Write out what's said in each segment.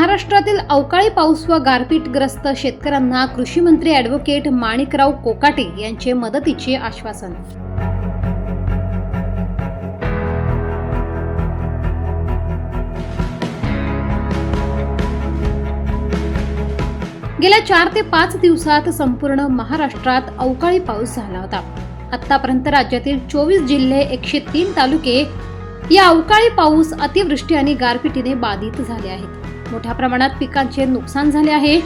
महाराष्ट्रातील अवकाळी पाऊस व गारपीटग्रस्त शेतकऱ्यांना कृषी मंत्री ॲडव्होकेट माणिकराव कोकाटे यांचे मदतीचे आश्वासन. गेल्या चार ते पाच दिवसात संपूर्ण महाराष्ट्रात अवकाळी पाऊस झाला होता. आतापर्यंत राज्यातील चोवीस जिल्हे एकशे तीन तालुके या अवकाळी पाऊस अतिवृष्टी आणि गारपिटीने बाधित झाले आहेत. मोठ्या प्रमाणात पिकांचे नुकसान झाले आहे.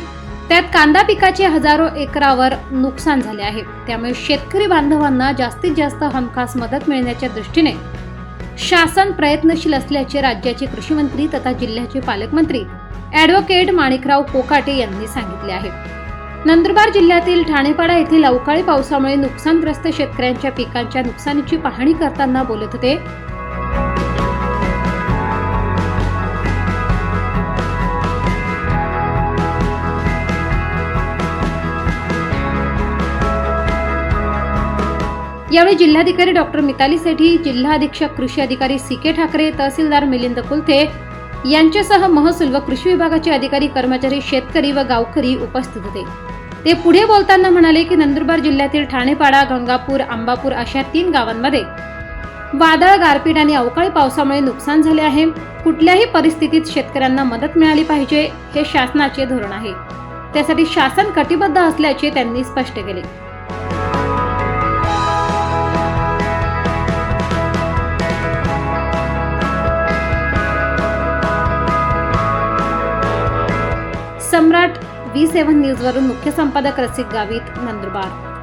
त्यात कांदा पिकाचे हजारो एकरावर नुकसान झाले आहे. त्यामुळे शेतकरी बांधवांना जास्तीत जास्त हमखास मदत मिळण्याच्या दृष्टीने शासन प्रयत्नशील असल्याचे राज्याचे कृषी मंत्री तथा जिल्ह्याचे पालकमंत्री ॲडव्होकेट माणिकराव कोकाटे यांनी सांगितले आहे. नंदुरबार जिल्ह्यातील ठाणेपाडा येथील अवकाळी पावसामुळे नुकसानग्रस्त शेतकऱ्यांच्या पिकांच्या नुकसानीची पाहणी करताना बोलत होते. यावेळी जिल्हाधिकारी डॉक्टर मिताली सेठी जिल्हा अधीक्षक कृषी अधिकारी सी के ठाकरे तहसीलदार मिलिंद कुलथे यांच्यासह महसूल व कृषी विभागाचे अधिकारी कर्मचारी शेतकरी व गावकरी उपस्थित होते. ते पुढे बोलताना म्हणाले की नंदुरबार जिल्ह्यातील ठाणेपाडा गंगापूर आंबापूर अशा तीन गावांमध्ये वादळ गारपीट आणि अवकाळी पावसामुळे नुकसान झाले आहे. कुठल्याही परिस्थितीत शेतकऱ्यांना मदत मिळाली पाहिजे हे शासनाचे धोरण आहे. त्यासाठी शासन कटिबद्ध असल्याचे त्यांनी स्पष्ट केले. सम्राट व्ही सेव्हन न्यूजवरून मुख्य संपादक रसिक गावित नंदुरबार